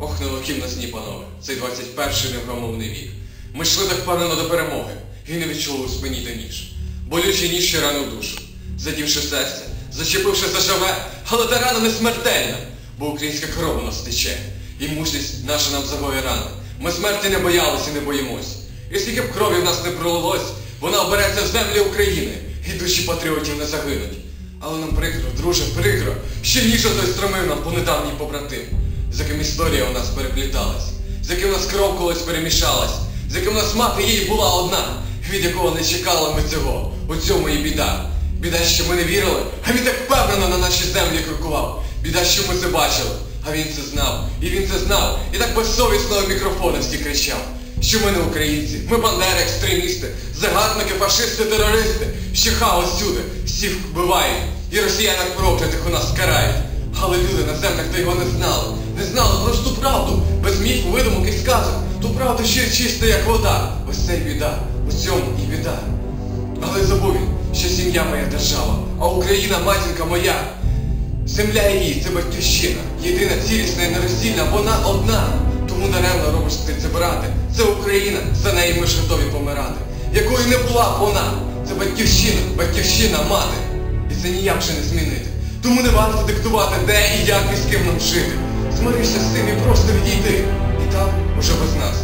Ох, нелегким на сні, панове, цей 21-й невгамовний вік. Ми йшли так впевнено до перемоги і не відчули у спині та ніж. Болючий ніж ще ранив душу, задівши серце, зачепивши заживе, але та рана не смертельна, бо українська кров нас тече, і мужність наша нам загоє рана. Ми смерті не боялись і не боїмось. І скільки б крові в нас не пролилось, вона обереться в землі України, і душі патріотів не загинуть. Але нам прикро, друже, прикро, що ніж той стромив нам по недавній побратим, з яким історія у нас перепліталась, з яким у нас кров колись перемішалась, з яким у нас мати її була одна, від якого не чекали ми цього, у цьому і біда. Біда, що ми не вірили, а він так впевнено на наші землі крокував. Біда, що ми це бачили, а він це знав, і він це знав, і так безсовісно в мікрофони всі кричав. Що ми не українці, ми бандери, екстремісти, загарбники, фашисти, терористи, що хаос всюди, всіх вбивають, і росіянок проклятих у нас карають. Але люди на землях та його не знали, без міфу, видумок і сказок, ту правду ще чиста, як вода. Ось це й біда, у цьому і біда. Але забув він, що сім'я моя держава, а Україна матінка моя. Земля її це батьківщина, єдина цілісна і нероздільна, вона одна. Тому даремно робиш ти це брати. Це Україна, за неї ми ж готові помирати. Якою не була б вона. Це батьківщина, батьківщина, мати. І це ніяк же не змінити. Тому не варто диктувати, де і як і з ким нам жити. Змиришся з тим і просто відійди. І там уже без нас